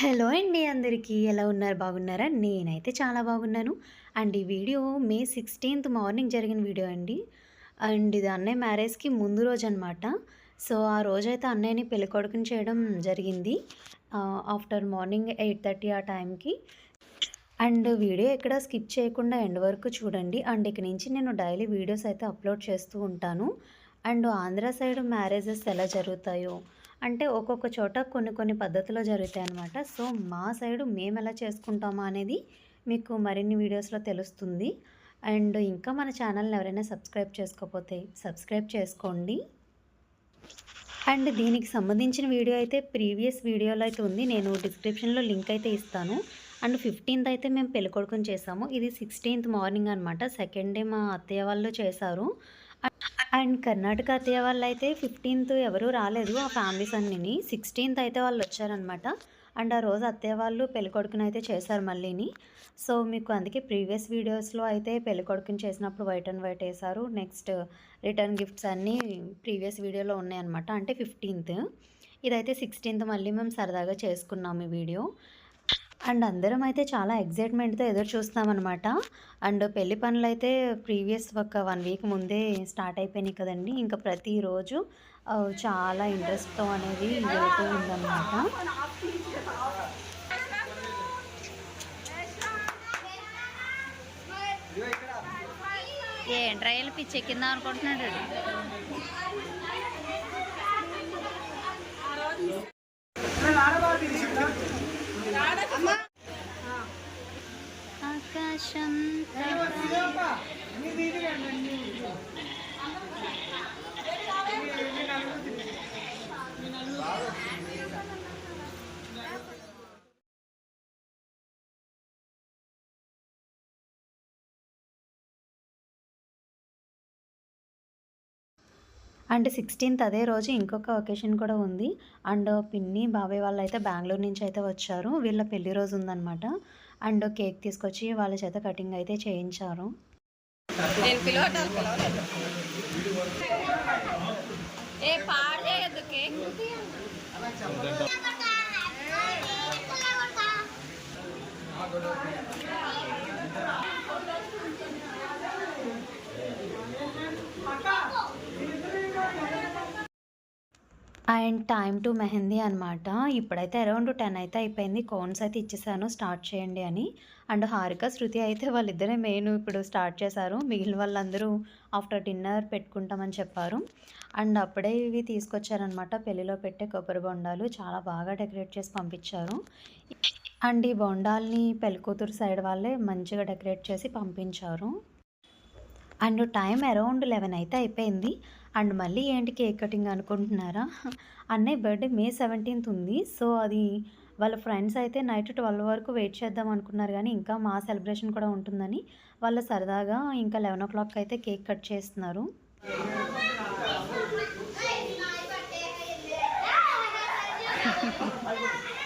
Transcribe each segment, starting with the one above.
Hello అండి అందరికీ. ఎలా ఉన్నారు? బాగున్నారా? నేనైతే చాలా బాగున్నాను. అండ్ ఈ వీడియో మే సిక్స్టీన్త్ మార్నింగ్ జరిగిన వీడియో అండి. అండ్ ఇది అన్నయ్య మ్యారేజ్కి ముందు రోజు అనమాట సో ఆ రోజైతే అన్నయ్యని పెళ్ళికొడుకుని చేయడం జరిగింది. ఆఫ్టర్ మార్నింగ్ ఎయిట్ థర్టీ ఆ టైంకి. అండ్ వీడియో ఎక్కడ స్కిప్ చేయకుండా ఎండ్ వరకు చూడండి. అండ్ ఇక నుంచి నేను డైలీ వీడియోస్ అయితే అప్లోడ్ చేస్తూ ఉంటాను. అండ్ ఆంధ్ర సైడ్ మ్యారేజెస్ ఎలా జరుగుతాయో. అంటే ఒక్కొక్క చోట కొన్ని కొన్ని పద్ధతిలో జరుగుతాయి అన్నమాట సో మా సైడు మేము ఎలా చేసుకుంటామా అనేది మీకు మరిన్ని వీడియోస్లో తెలుస్తుంది. అండ్ ఇంకా మన ఛానల్ని ఎవరైనా సబ్స్క్రైబ్ చేసుకోకపోతే సబ్స్క్రైబ్ చేసుకోండి. అండ్ దీనికి సంబంధించిన వీడియో అయితే ప్రీవియస్ వీడియోలో అయితే ఉంది. నేను డిస్క్రిప్షన్లో లింక్ అయితే ఇస్తాను. అండ్ ఫిఫ్టీన్త్ అయితే మేము పెళ్ళికొడుకుని చేసాము. ఇది సిక్స్టీన్త్ మార్నింగ్ అనమాట సెకండ్ డే మా అత్తయ్య వాళ్ళు చేశారు. అండ్ కర్ణాటక అత్తయ్య వాళ్ళు అయితే ఫిఫ్టీన్త్ ఎవరూ రాలేదు ఆ ఫ్యామిలీస్ అన్నిని. సిక్స్టీన్త్ అయితే వాళ్ళు వచ్చారనమాట అండ్ ఆ రోజు అత్తయ్య వాళ్ళు పెళ్ళికొడుకుని అయితే చేశారు మళ్ళీని. సో మీకు అందుకే ప్రీవియస్ వీడియోస్లో అయితే పెళ్ళికొడుకుని చేసినప్పుడు వైట్ అండ్ వైట్ వేశారు. నెక్స్ట్ రిటర్న్ గిఫ్ట్స్ అన్నీ ప్రీవియస్ వీడియోలో ఉన్నాయన్నమాట. అంటే ఫిఫ్టీన్త్. ఇదైతే సిక్స్టీన్త్ మళ్ళీ మేము సరదాగా చేసుకున్నాం ఈ వీడియో. అండ్ అందరం అయితే చాలా ఎగ్జైట్మెంట్తో ఎదురు చూస్తామన్నమాట అండ్ పెళ్ళి పనులు అయితే ప్రీవియస్ ఒక వన్ వీక్ ముందే స్టార్ట్ అయిపోయినాయి కదండి. ఇంకా ప్రతిరోజు చాలా ఇంట్రెస్ట్తో అనేది వెళ్తూ ఉందన్నమాట. ఏ ట్రయల్ పిచ్చి ఎక్కిందాం అనుకుంటున్నాడు ఆకాశం అండ్ సిక్స్టీన్త్ అదే రోజు ఇంకొక ఒకేషన్ కూడా ఉంది. అండ్ పిన్ని బాబాయ్ వాళ్ళు అయితే బెంగళూరు నుంచి అయితే వచ్చారు. వీళ్ళ పెళ్ళి రోజు ఉందన్నమాట. అండ్ కేక్ తీసుకొచ్చి వాళ్ళ చేత కటింగ్ అయితే చేయించారు. Cake? And time to mehndi అనమాట ఇప్పుడైతే అరౌండ్ టెన్ అయితే అయిపోయింది. కోన్స్ అయితే ఇచ్చేసాను. స్టార్ట్ చేయండి అని. అండ్ హారిక శృతి అయితే వాళ్ళిద్దరే మెయిన్ ఇప్పుడు స్టార్ట్ చేశారు. మిగిలిన వాళ్ళందరూ ఆఫ్టర్ డిన్నర్ పెట్టుకుంటామని చెప్పారు. అండ్ అప్పుడే ఇవి తీసుకొచ్చారనమాట పెళ్ళిలో పెట్టే కొబ్బరి బొండాలు చాలా బాగా డెకరేట్ చేసి పంపించారు. అండ్ ఈ బొండాల్ని పెళ్ళికూతురు సైడ్ వాళ్ళే మంచిగా డెకరేట్ చేసి పంపించారు. అండ్ టైం అరౌండ్ లెవెన్ అయితే అయిపోయింది. అండ్ మళ్ళీ ఏంటి కేక్ కటింగ్ అనుకుంటున్నారా? అన్నయ్య బర్త్డే మే సెవెంటీన్త్ ఉంది. సో అది వాళ్ళ ఫ్రెండ్స్ అయితే నైట్ ట్వెల్వ్ వరకు వెయిట్ చేద్దాం అనుకున్నారు కానీ ఇంకా మా సెలబ్రేషన్ కూడా ఉంటుందని వాళ్ళ సరదాగా ఇంకా లెవెన్ ఓ క్లాక్ అయితే కేక్ కట్ చేస్తున్నారు.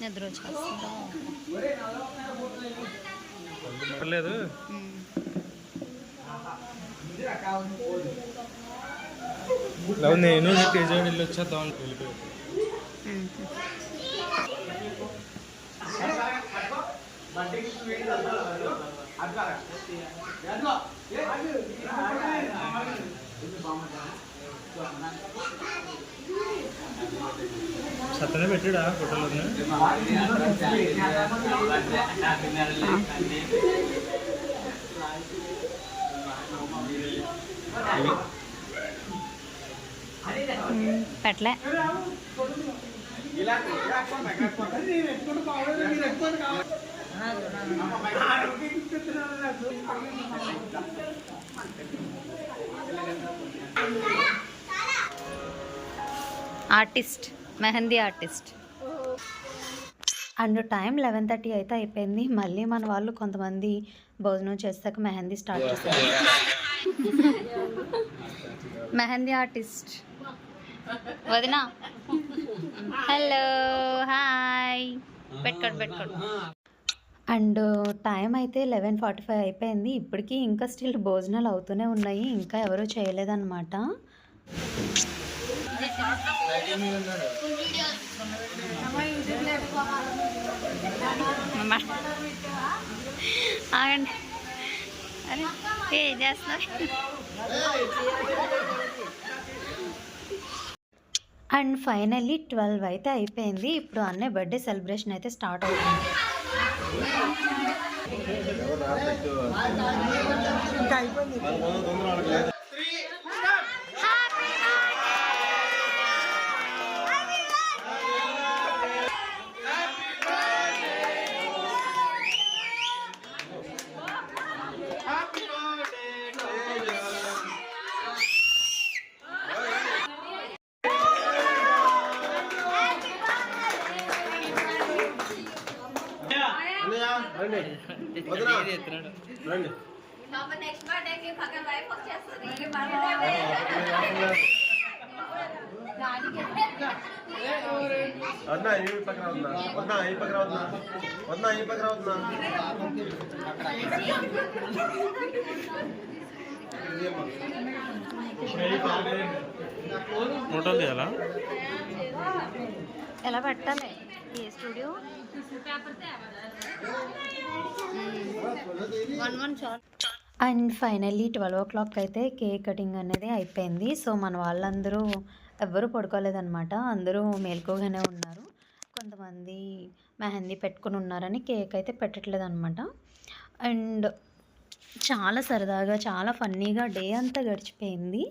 నిద్ర వచ్చేస్తుందా పర్లేదు లవ్ నేను తేజ వెళ్ళి వచ్చేద్దాం అని వెళ్ళిపోయాడు మ్మ్. సత్తనే పెట్టాడా ఫోటోలో పెట్టలే. Artist mehndi artist. And time eleven thirty అయితే అయిపోయింది. మళ్ళీ మన వాళ్ళు కొంతమంది భోజనం చేస్తాక మెహందీ స్టార్ట్ చేస్తారు. మెహందీ ఆర్టిస్ట్. వదినా. Hello hi. పెట్టుకోండి పెట్టుకోండి. అండ్ టైం అయితే లెవెన్ ఫార్టీ ఫైవ్ అయిపోయింది. ఇప్పటికీ ఇంకా స్టిల్ భోజనాలు అవుతూనే ఉన్నాయి. ఇంకా ఎవరూ చేయలేదన్నమాట. ఆగండి అరే ఏం చేస్తున్నారు అండ్ ఫైనల్లీ ట్వెల్వ్ అయితే అయిపోయింది. ఇప్పుడు అన్నయ్య బర్త్డే సెలబ్రేషన్ అయితే స్టార్ట్ అవుతుంది. వద్దా ఈ పక్కన వద్దా వద్దా ఈ పక్కన వద్దా వద్దా ఈ పక్కన వద్దా ఎలా పెట్టాలి? ఏ స్టూడియో? వన్ వన్ చాలు. And finally twelve o'clock అయితే కేక్ కటింగ్ అనేది అయిపోయింది. సో మన వాళ్ళందరూ ఎవ్వరూ పడుకోలేదన్నమాట. అందరూ మేల్కోగానే ఉన్నారు. కొంతమంది మెహందీ పెట్టుకుని ఉన్నారని కేక్ అయితే పెట్టట్లేదు అనమాట అండ్ చాలా సరదాగా చాలా ఫన్నీగా డే అంతా గడిచిపోయింది.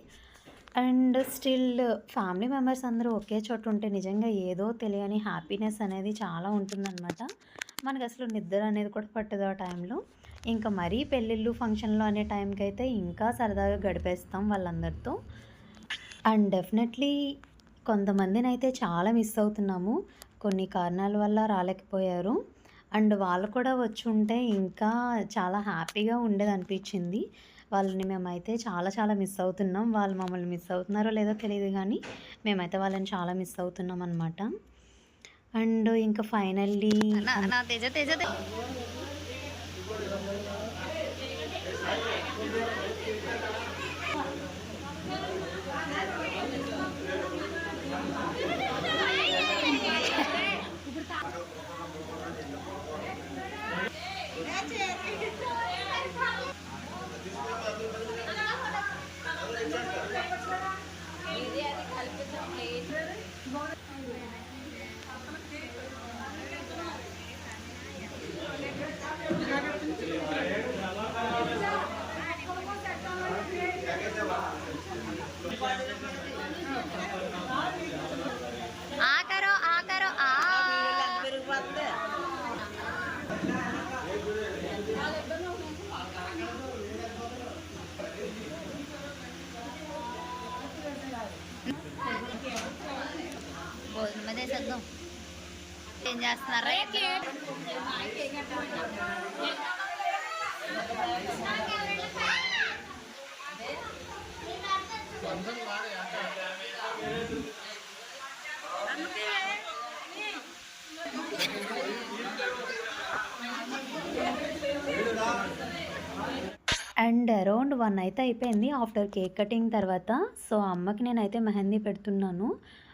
అండ్ స్టిల్ ఫ్యామిలీ మెంబర్స్ అందరూ ఒకే చోట ఉంటే నిజంగా ఏదో తెలియని హ్యాపీనెస్ అనేది చాలా ఉంటుందన్నమాట. మనకు అసలు నిద్ర అనేది కూడా పట్టదు ఆ టైంలో. ఇంకా మరీ పెళ్ళిళ్ళు ఫంక్షన్లు అనే టైంకి అయితే ఇంకా సరదాగా గడిపేస్తాం వాళ్ళందరితో. అండ్ డెఫినెట్లీ కొంతమందిని అయితే చాలా మిస్ అవుతున్నాము. కొన్ని కారణాల వల్ల రాలేకపోయారు. అండ్ వాళ్ళు కూడా వచ్చి ఉంటే ఇంకా చాలా హ్యాపీగా ఉండేది అనిపించింది వాళ్ళని మేమైతే చాలా చాలా మిస్ అవుతున్నాం. వాళ్ళు మమ్మల్ని మిస్ అవుతున్నారో లేదో తెలియదు కానీ మేమైతే వాళ్ళని చాలా మిస్ అవుతున్నాం అనమాట అండ్ ఇంకా ఫైనల్లీ తేజ తేజ తేజ. ఆ కరో ఆ కరో ఆ భోజనం చేసేద్దాం ఏం చేస్తున్నారా? అండ్ అరౌండ్ వన్ అయితే అయిపోయింది. ఆఫ్టర్ కేక్ కటింగ్ తర్వాత సో అమ్మకి నేనైతే మెహందీ పెడుతున్నాను.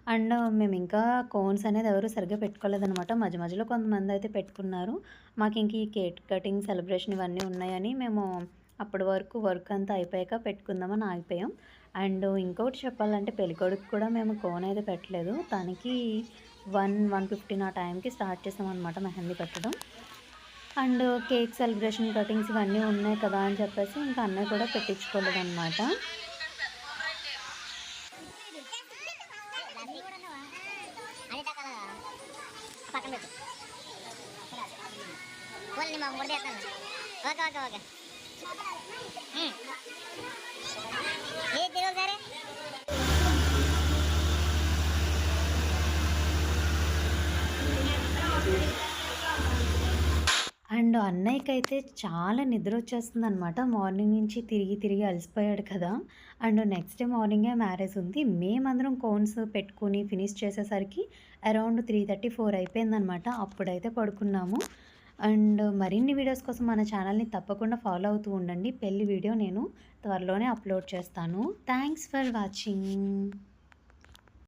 అండ్ మేము ఇంకా కోన్స్ అనేది ఎవరు సరిగ్గా పెట్టుకోలేదనమాట. మధ్య మధ్యలో కొంతమంది అయితే పెట్టుకున్నారు. మాకు ఇంక ఈ కేక్ కటింగ్ సెలబ్రేషన్ ఇవన్నీ ఉన్నాయని మేము అప్పటి వరకు వర్క్ అంతా అయిపోయాక పెట్టుకుందామని ఆగిపోయాం. అండ్ ఇంకొకటి చెప్పాలంటే పెళ్ళికొడుకు కూడా మేము కోన్ అయితే పెట్టలేదు. తనకి వన్ వన్ ఫిఫ్టీన్ ఆ టైంకి స్టార్ట్ చేసాం అనమాట మెహందీ పెట్టడం. అండ్ కేక్ సెలబ్రేషన్ కటింగ్స్ ఇవన్నీ ఉన్నాయి కదా అని చెప్పేసి ఇంకా అన్నయ్య కూడా పెట్టించుకోలేదు పోనీ మా చేస్తాను ఓకే ఓకే ఓకే. ఏ తిరుగు సరే? అండ్ అన్నయ్యకి అయితే చాలా నిద్ర వచ్చేస్తుంది అనమాట మార్నింగ్ నుంచి తిరిగి తిరిగి అలసిపోయాడు కదా. అండ్ నెక్స్ట్ డే మార్నింగే మ్యారేజ్ ఉంది. మేమందరం కోన్స్ పెట్టుకుని ఫినిష్ చేసేసరికి అరౌండ్ త్రీ థర్టీ ఫోర్ అయిపోయిందనమాట అప్పుడైతే పడుకున్నాము. అండ్ మరిన్ని వీడియోస్ కోసం మన ఛానల్ని తప్పకుండా ఫాలో అవుతూ ఉండండి. పెళ్ళి వీడియో నేను త్వరలోనే అప్లోడ్ చేస్తాను. Thanks for watching.